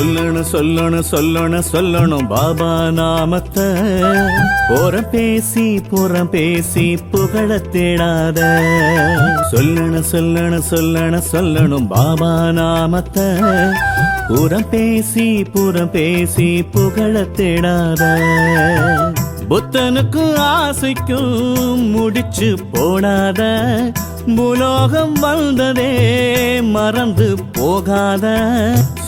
சொல்லணும் சொல்லணும் சொல்லணும் சொல்லணும் பாபா நாமத்தை. புறம் பேசி புறம் பேசி புகழ தேடாத. சொல்லணும் சொல்லணும் சொல்லணும் சொல்லணும் பாபா நாமத்தை. புறம் பேசி புறம் பேசி புகழ தேடாத. புத்தனுக்கு ஆசைக்கும் முடிச்சு போடாத பூலோகம் வந்ததே மறந்து போகாத.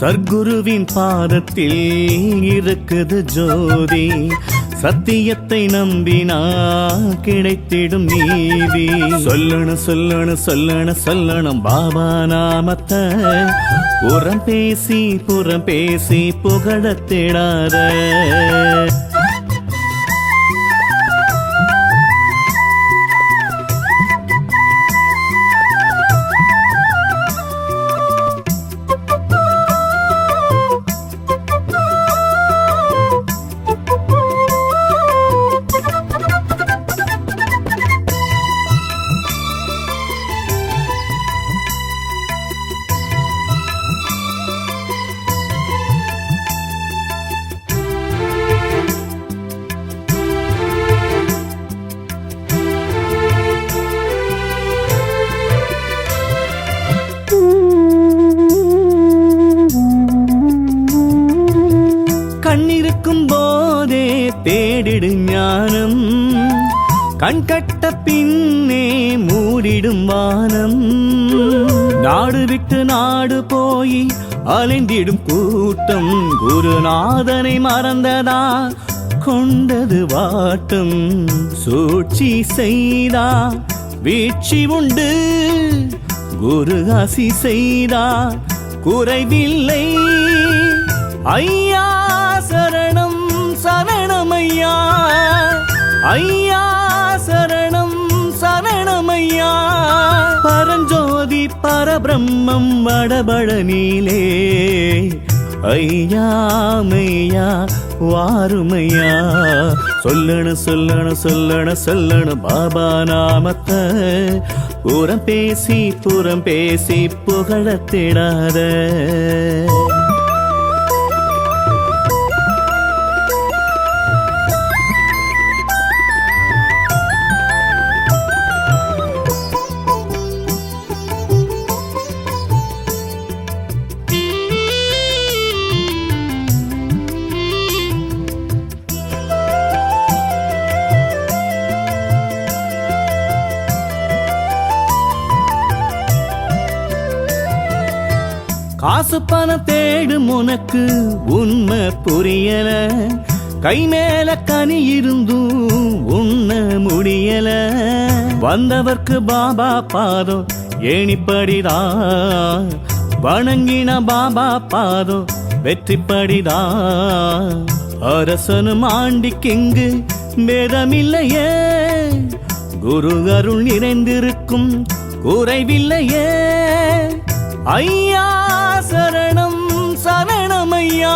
சர்க்குருவின் பாதத்தில் இருக்குது ஜோதி. சத்தியத்தை நம்பினா கிடைத்திடும் நீதி. சொல்லணும் சொல்லணும் சொல்லணும் சொல்லணும் பாபா நாமத்த. புறம் பேசி புறம் பேசி புகழத்திடாத போதே தேடிடு ஞானம் கண் கட்ட பின்னே மூடிடும் வானம். நாடு விட்டு நாடு போய் அலைந்திடும் கூட்டம் குருநாதனை மறந்ததா? கொண்டது வாட்டம் சூழ்ச்சி செய்தா? வீழ்ச்சி உண்டு குரு ஆசி செய்தா? குறைவில்லை ஐயா சரணம். சரணம் ஐயா. ஐயா சரணம் சரணம் ஐயா. பரஞ்சோதி பரபிரம்மம் வடபழனிலே ஐயாமையா வாருமையா. சொல்லணு சொல்லணு சொல்லணு சொல்லணு பாபா நாமத்த. புறம் பேசி புறம் பேசி புகழத்திடாத காசு பணம் தேடும் உனக்கு உண்மை புரியல. கை மேல கனி இருந்தும் உண்ண முடியல. வந்தவர்க்கு பாபா பாதம் ஏணிப்படிதா. வணங்கின பாபா பாதம் வெற்றிப்படிதா. அரசனும் ஆண்டிக்கிங்கு பேதமில்லையே. குரு அருள் நிறைந்திருக்கும் குறைவில்லையே. ஐயா சரணம் சரணம் ஐயா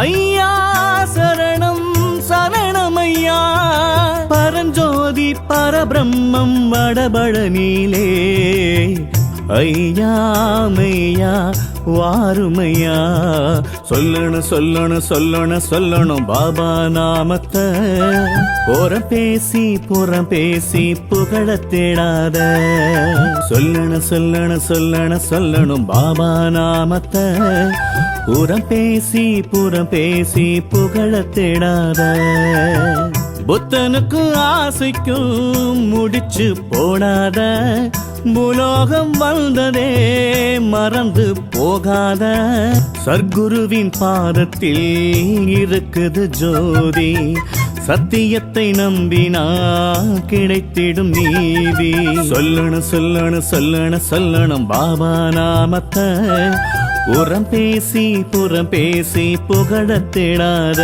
ஐயா சரணம் சரணம் ஐயா பரஞ்சோதி பரபிரம்மம் வடபழனிலே ஐயா மையா வாருமையா? சொல்லணும் சொல்லணும் சொல்லணும் சொல்லணும் பாபா நாமத்தை. புறம் பேசி புறம் பேசி புகழ தேடாத. சொல்லணும் சொல்லணும் சொல்லணும் சொல்லணும் பாபா நாமத்தை. புறம் பேசி புறம் பேசி புகழ தேடாத. புத்தனுக்கு ஆசைக்கும் முடிச்சு போடாத. பூலோகம் வந்ததே மறந்து போகாத சர்க்குருவின் பாதத்தில் இருக்குது ஜோதி. சத்தியத்தை நம்பினா கிடைத்திடும் நீதி. சொல்லணும் சொல்லணும் சொல்லணும் சொல்லணும் பாபா நாமத்த. உரம் பேசி புறம் பேசி புகழத்திடாத